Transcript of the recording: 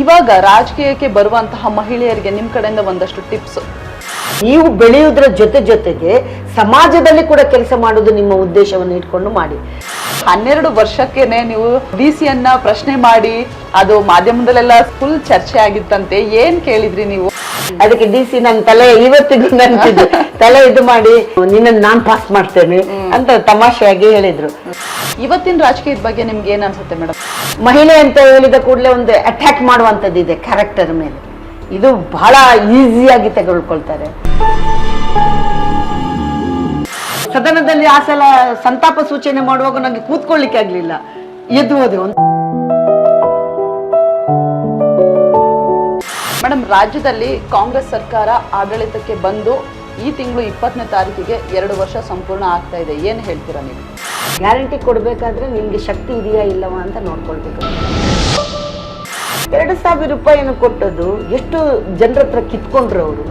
ಇವಾಗ ರಾಜಕೀಯಕ್ಕೆ ಬರುವಂತಹ ಮಹಿಳೆಯರಿಗೆ ನಿಮ್ಮ ಕಡೆಯಿಂದ ಒಂದಷ್ಟು ಟಿಪ್ಸ್. ನೀವು ಬೆಳೆಯುವುದರ ಜೊತೆ ಜೊತೆಗೆ ಸಮಾಜದಲ್ಲಿ ಕೂಡ ಕೆಲಸ ಮಾಡೋದು ನಿಮ್ಮ ಉದ್ದೇಶವನ್ನು ಇಟ್ಕೊಂಡು ಮಾಡಿ. ಹನ್ನೆರಡು ವರ್ಷಕ್ಕೇನೆ ನೀವು ಡಿ ಸಿಯನ್ನ ಪ್ರಶ್ನೆ ಮಾಡಿ ಅದು ಮಾಧ್ಯಮದಲ್ಲೆಲ್ಲ ಫುಲ್ ಚರ್ಚೆ ಆಗಿತ್ತಂತೆ ಏನ್ ಕೇಳಿದ್ರಿ ನೀವು? ಅದಕ್ಕೆ ಡಿ ಸಿ ನನ್ನ ತಲೆ ಇವತ್ತಿಗೂ ನನ್ನ ತಲೆ ಇದು ಮಾಡಿ ನಿನ್ನ ನಾನ್ ಪಾಸ್ ಮಾಡ್ತೇನೆ. ಅಂತ ತಮಾಷೆಯಾಗಿ ಹೇಳಿದ್ರು. ಇವತ್ತಿನ ರಾಜಕೀಯದ ಬಗ್ಗೆ ನಿಮ್ಗೆ ಏನ್ ಅನ್ಸುತ್ತೆ ಮೇಡಮ್? ಮಹಿಳೆ ಅಂತ ಹೇಳಿದ ಕೂಡಲೇ ಒಂದು ಅಟ್ಯಾಕ್ ಮಾಡುವಂಥದ್ದು ಇದೆ ಕ್ಯಾರೆಕ್ಟರ್ ಮೇಲೆ. ಇದು ಬಹಳ ಈಸಿಯಾಗಿ ತೆಗೆದುಕೊಳ್ತಾರೆ. ಸದನದಲ್ಲಿ ಆ ಸಲ ಸಂತಾಪ ಸೂಚನೆ ಮಾಡುವಾಗ ನನಗೆ ಕೂತ್ಕೊಳ್ಳಿಕ್ಕೆ ಆಗ್ಲಿಲ್ಲ. ಎದ್ದು ಹೋದೆ ಒಂದು. ಮೇಡಮ್, ರಾಜ್ಯದಲ್ಲಿ ಕಾಂಗ್ರೆಸ್ ಸರ್ಕಾರ ಆಡಳಿತಕ್ಕೆ ಬಂದು ಈ ತಿಂಗಳು ಇಪ್ಪತ್ತನೇ ತಾರೀಕಿಗೆ ಎರಡು ವರ್ಷ ಸಂಪೂರ್ಣ ಆಗ್ತಾ ಇದೆ. ಏನು ಹೇಳ್ತೀರಾ ನೀವು? ಗ್ಯಾರಂಟಿ ಕೊಡಬೇಕಾದ್ರೆ ನಿಮಗೆ ಶಕ್ತಿ ಇದೆಯಾ ಇಲ್ಲವ ಅಂತ ನೋಡ್ಕೊಳ್ಬೇಕು. ಎರಡು ಸಾವಿರ ರೂಪಾಯಿಯನ್ನು ಕೊಟ್ಟದ್ದು ಎಷ್ಟು ಜನರ ಹತ್ರ ಕಿತ್ಕೊಂಡ್ರು ಅವರು?